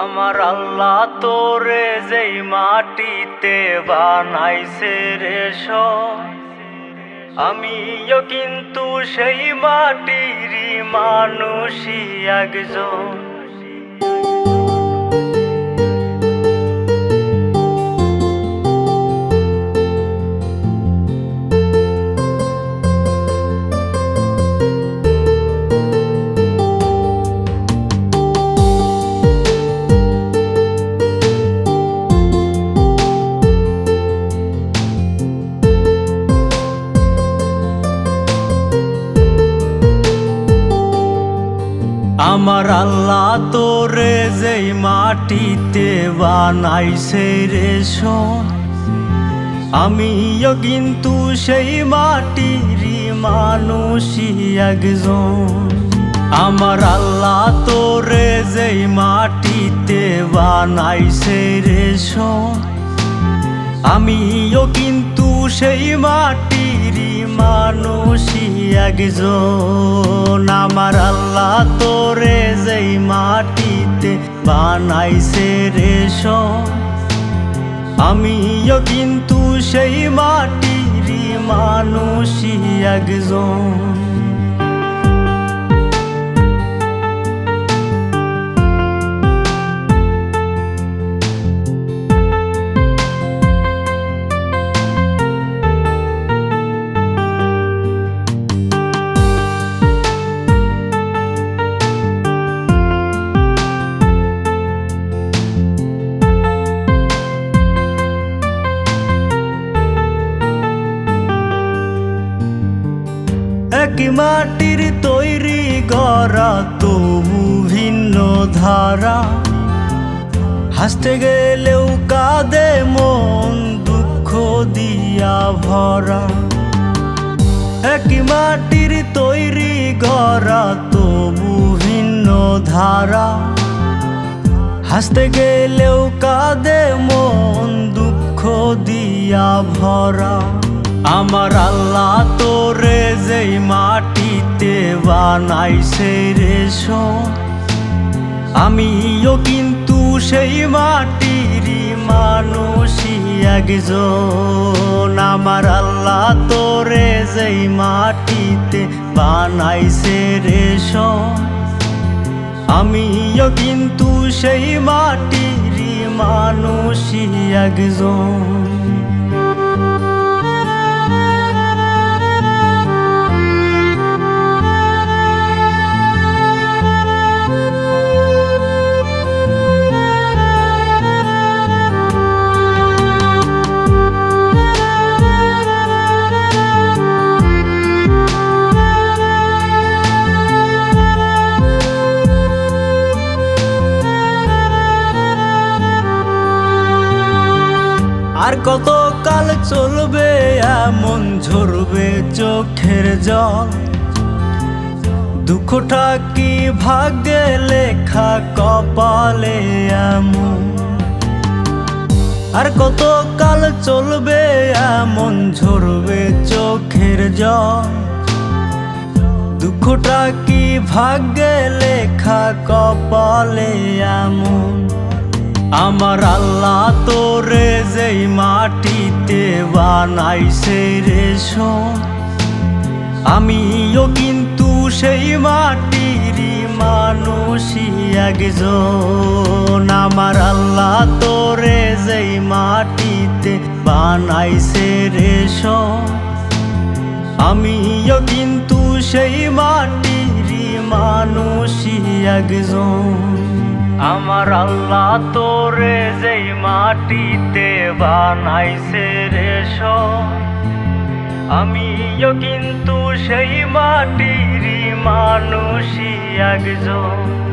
আমার আল্লাহ তোরে যেই মাটিতে বানাইছে রে আমিও কিন্তু সেই মাটিরই মানুষই একজন। আমার আল্লাহ তোরে যেই মাটিতে বানাইছে রে আমিও কিন্তু সেই মাটিরই মানুষই একজন। আমার আল্লাহ তোরে যেই মাটিতে বানাইছে রে আমিও কিন্তু সেই মাটিরই মানুষই একজন। আমার আল্লাহ তোরে যেই মাটিতে বানাইছে রেশ আমিও কিন্তু সেই মাটিরই মানুষই একজন। এক মাটির তৈরি গড়া তবু ভিন্ন ধারা? হাসতে গেলেও কাঁদে মন, দুঃখ দিয়া ভরা। এক মাটির তৈরি গড়া তবু ভিন্ন ধারা। হাসতে গেলেও কাঁদে মন, দুঃখ দিয়া ভরা। আমার আল্লাহ মাটিতে বানাইছে রে আমিও কিন্তু সেই মাটিরই মানুষই একজন। আমার আল্লাহ তোরে যেই মাটিতে বানাইছে রে আমিও কিন্তু সেই মাটিরই মানুষই একজন। আর কত কাল চলবে, এমন ঝরবে চোখের জল। দুঃখটা কি ভাগ্যে লেখা কপালে এমন? আর কত কাল চলবে, এমন ঝরবে চোখের জল? দুঃখটা কি ভাগ্যে লেখা কপালে এমন? আমার আল্লাহ তোরে যেই মাটিতে বানাইছে রে আমিও কিন্তু সেই মাটিরই মানুষই একজন। আমার আল্লাহ তোরে যেই মাটিতে বানাইছে রে আমিও কিন্তু সেই মাটিরই মানুষই একজন। আমার আল্লাহ তোরে যেই মাটিতে বানাইছে রে আমিও কিন্তু সেই মাটিরই মানুষই একজন।